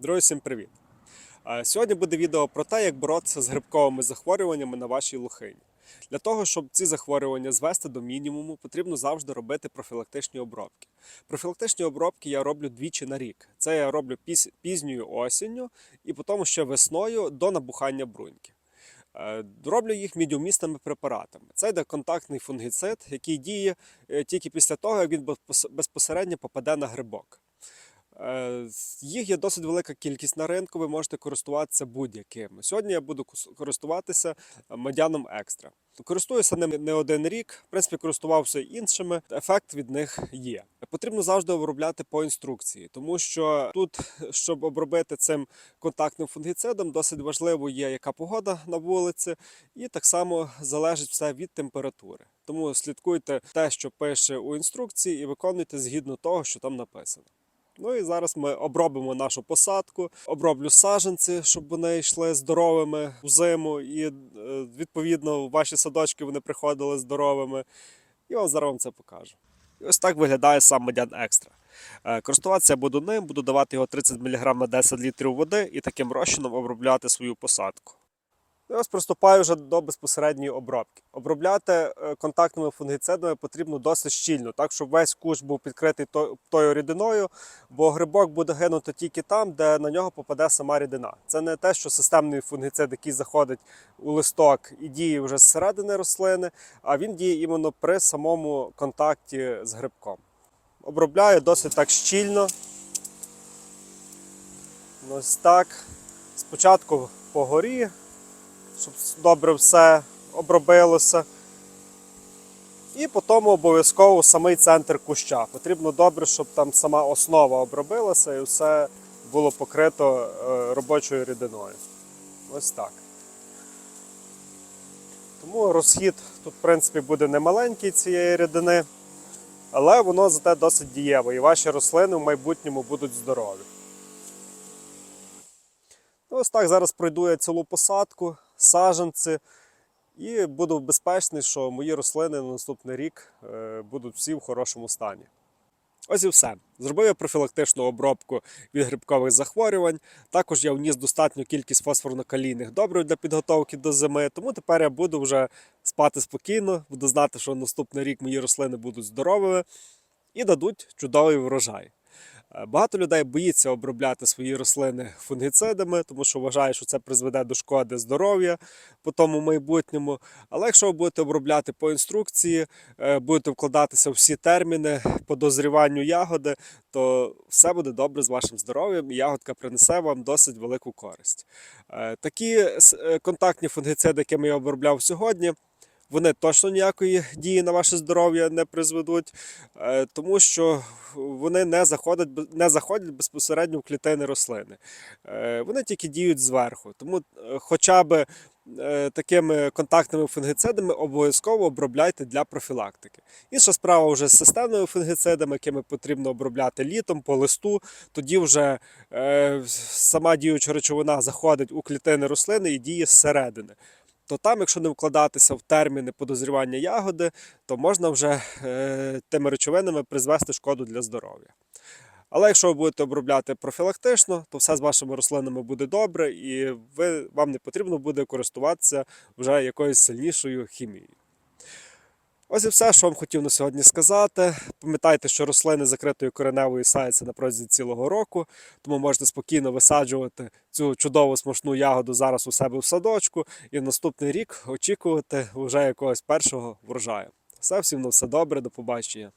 Друзі, всім привіт! Сьогодні буде відео про те, як боротися з грибковими захворюваннями на вашій лухині. Для того, щоб ці захворювання звести до мінімуму, потрібно завжди робити профілактичні обробки. Профілактичні обробки я роблю двічі на рік. Це я роблю пізньою осінню і потім ще весною до набухання бруньки. Е, Роблю їх мідіумісними препаратами. Це йде контактний фунгіцид, який діє е, тільки після того, як він безпосередньо попаде на грибок. Е, Їх є досить велика кількість на ринку, ви можете користуватися будь-яким. Сьогодні я буду користуватися медяном екстра. Користуюся ним не один рік, в принципі, користувався іншими. Ефект від них є. Потрібно завжди обробляти по інструкції, тому що тут, щоб обробити цим контактним фунгіцидом, досить важливо є, яка погода на вулиці, і так само залежить все від температури. Тому слідкуйте те, що пише у інструкції, і виконуйте згідно того, що там написано. Ну і зараз ми обробимо нашу посадку, оброблю саджанці, щоб вони йшли здоровими у зиму, і е, відповідно ваші садочки вони приходили здоровими. І от зараз вам це покажу. І ось так виглядає сам Медян Екстра. Е, Користуватися буду ним, буду давати його 30 мг на 10 літрів води і таким розчином обробляти свою посадку. І ось приступаю вже до безпосередньої обробки. Обробляти е, контактними фунгіцидами потрібно досить щільно, так щоб весь кущ був підкритий тою рідиною, бо грибок буде гинути тільки там, де на нього попаде сама рідина. Це не те, що системний фунгіцид, який заходить у листок і діє вже зсередини рослини, а він діє іменно при самому контакті з грибком. Обробляю досить так щільно. Ось так. Спочатку по горі, щоб добре все обробилося. І потім обов'язково самий центр куща. Потрібно добре, щоб там сама основа обробилася і все було покрито е, робочою рідиною. Ось так. Тому розхід тут, в принципі, буде немаленький цієї рідини, але воно зате досить дієве, і ваші рослини в майбутньому будуть здорові. Ну, Ось так зараз пройду я цілу посадку, саджанці, і буду безпечний, що мої рослини на наступний рік е, будуть всі в хорошому стані. Ось і все. Зробив я профілактичну обробку від грибкових захворювань. Також я вніс достатню кількість фосфорно-калійних добрив для підготовки до зими. Тому тепер я буду вже спати спокійно, буду знати, що наступний рік мої рослини будуть здоровими і дадуть чудовий врожай. Е, Багато людей боїться обробляти свої рослини фунгіцидами, тому що вважають, що це призведе до шкоди здоров'я по тому майбутньому. Але якщо ви будете обробляти по інструкції, е, будете вкладатися в всі терміни по дозріванню ягоди, то все буде добре з вашим здоров'ям, і ягодка принесе вам досить велику користь. Е, Такі контактні фунгіциди, якими я обробляв сьогодні. Вони точно ніякої дії на ваше здоров'я не призведуть, е, тому що вони не заходять, не заходять безпосередньо в клітини рослини. Е, Вони тільки діють зверху. Тому е, хоча б такими контактними фунгіцидами обов'язково обробляйте для профілактики. Інша справа вже з системними фунгіцидами, якими потрібно обробляти літом по листу. Тоді вже сама діюча речовина заходить у клітини рослини і діє зсередини. То там, якщо не вкладатися в терміни подозрівання ягоди, то можна вже е, тими речовинами призвести шкоду для здоров'я. Але якщо ви будете обробляти профілактично, то все з вашими рослинами буде добре, і ви, вам не потрібно буде користуватися вже якоюсь сильнішою хімією. Ось і все, що вам хотів на сьогодні сказати. Пам'ятайте, що рослини закритою кореневою саються на протязі цілого року, тому можете спокійно висаджувати цю чудову смачну ягоду зараз у себе в садочку і в наступний рік очікувати вже якогось першого врожаю. Все, всім на все добре, до побачення.